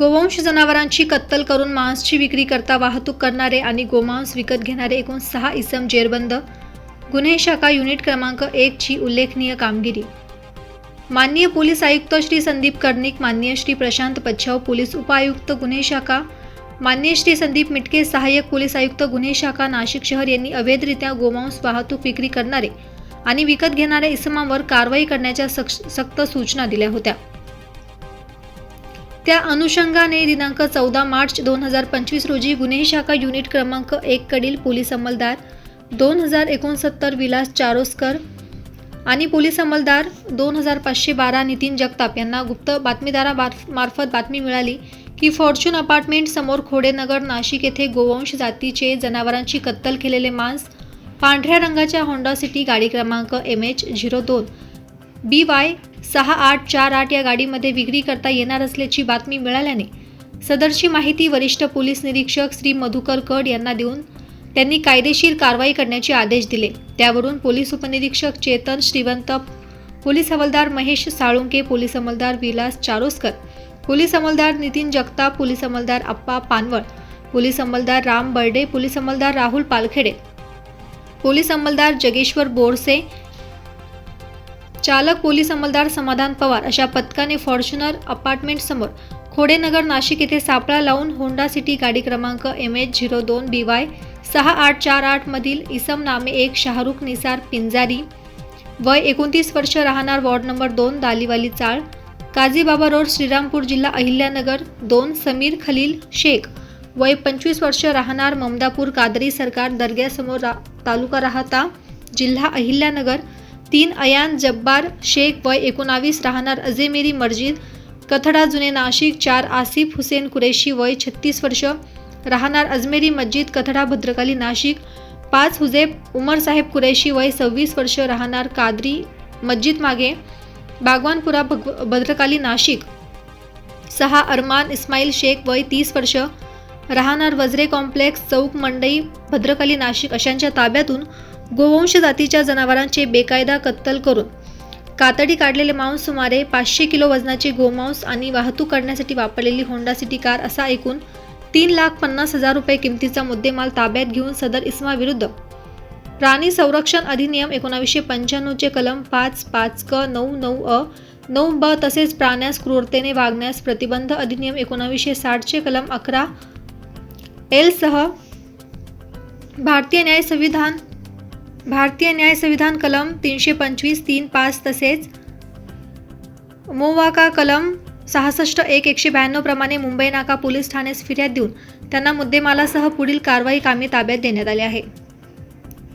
गोवंश जनावरांची कत्तल करून मांसची विक्री करता वाहतूक करणारे आणि गोमांस विकत घेणारे एकूण सहा इसम जेरबंद. गुन्हे शाखा युनिट क्रमांक एकची उल्लेखनीय कामगिरी. माननीय पोलीस आयुक्त श्री संदीप कर्णिक माननीय श्री प्रशांत पच्छाव पोलीस उपायुक्त गुन्हे शाखा माननीय श्री संदीप मिटके सहाय्यक पोलीस आयुक्त गुन्हे शाखा नाशिक शहर यांनी अवैधरित्या गोमांस वाहतूक विक्री करणारे आणि विकत घेणाऱ्या इसमांवर कारवाई करण्याच्या सक्त सूचना दिल्या होत्या. त्या अनुषंगाने दिनांक चौदा मार्च दोन हजार पंचवीस रोजी गुन्हे शाखा युनिट क्रमांक एक कडील पोलीस अंमलदार दोन हजार एकोणसत्तर विलास चारोस्कर आणि पोलीस अंमलदार दोन हजार पाचशे बारा नितीन जगताप यांना गुप्त बातमीदारा मार्फत बातमी मिळाली की फॉर्च्यून अपार्टमेंट समोर खोडेनगर नाशिक येथे गोवंश जातीचे जनावरांची कत्तल केलेले मांस पांढऱ्या रंगाच्या होंडा सिटी गाडी क्रमांक एम एच झिरो दोन बी वाय सहा आठ चार आठ या गाडीमध्ये विक्री करता येणार असल्याची बातमी मिळाल्याने सदरची माहिती वरिष्ठ पोलीस निरीक्षक श्री मधुकर कड यांना देऊन त्यांनी कायदेशीर कारवाई करण्याचे आदेश दिले. त्यावरून पोलीस उपनिरीक्षक चेतन श्रीवंत पोलीस हवालदार महेश साळुंके पोलीस अंमलदार विलास चारोस्कर पोलीस अंमलदार नितीन जगताप पोलीस अंमलदार अप्पा पानवळ पोलीस अंमलदार राम बर्डे पोलीस अंमलदार राहुल पालखेडे पोलीस अंमलदार जगेश्वर बोरसे चालक पोलीस अंमलदार समाधान पवार अशा पथकाने फॉर्च्युनर अपार्टमेंट समोर खोडेनगर नाशिक येथे सापळा लावून होंडा सिटी गाडी क्रमांक एम एच झिरो दोन बी वाय सहा आठ चार आठ मधील इसम नामे एक शाहरुख निसार पिंजारी वय एकोणतीस वर्ष राहणार वॉर्ड नंबर दोन दालीवाली चाळ काझीबाबा रोड श्रीरामपूर जिल्हा अहिल्यानगर दोन समीर खलील शेख वय पंचवीस वर्ष राहणार ममदापूर कादरी सरकार दर्ग्यासमोर रा तालुका राहता जिल्हा अहिल्यानगर तीन अयान जब्बार शेख वय एकोणावीस राहणार अजेमेरी मस्जिद कथडा जुने नाशिक चार आसिफ हुसेन कुरेशी वय छत्तीस वर्ष राहणार अजमेरी मस्जिद कथडा भद्रकाली नाशिक पाच हुजेब उमरसाहेब कुरेशी वय सव्वीस वर्ष राहणार कादरी मस्जिद मागे बागवानपुरा भग भद्रकाली नाशिक. सहा अरमान इस्माईल शेख वय तीस वर्ष राहणार वजरे कॉम्प्लेक्स चौक मंडई भद्रकाली नाशिक अशांच्या ताब्यातून गोवंश जातीच्या जनावरांचे बेकायदा कत्तल करून कातडी काढलेले मांस सुमारे पाचशे किलो वजनाचे गोमांस आणि वाहतूक करण्यासाठी वापरलेली होंडा सिटी कार असा एकूण तीन लाख पन्नास हजार रुपये किमतीचा मुद्देमाल ताब्यात घेऊन सदर इस्माविरुद्ध प्राणी संरक्षण अधिनियम एकोणावीसशे पंच्याण्णवचे कलम पाच पाच क नऊ नऊ अ नऊ ब तसेच प्राण्यास क्रूरतेने वागण्यास प्रतिबंध अधिनियम एकोणावीसशे साठचे कलम अकरा एल सह भारतीय न्याय संविधान भारतीय न्याय संविधान कलम तीनशे पंचवीस तीन पाच तसेच मोवाका कलम सहासष्ट एक एकशे ब्याण्णव प्रमाणे मुंबई नाका पोलीस ठाण्यास फिर्याद देऊन त्यांना मुद्देमालासह पुढील कारवाई कामी ताब्यात देण्यात आले आहे.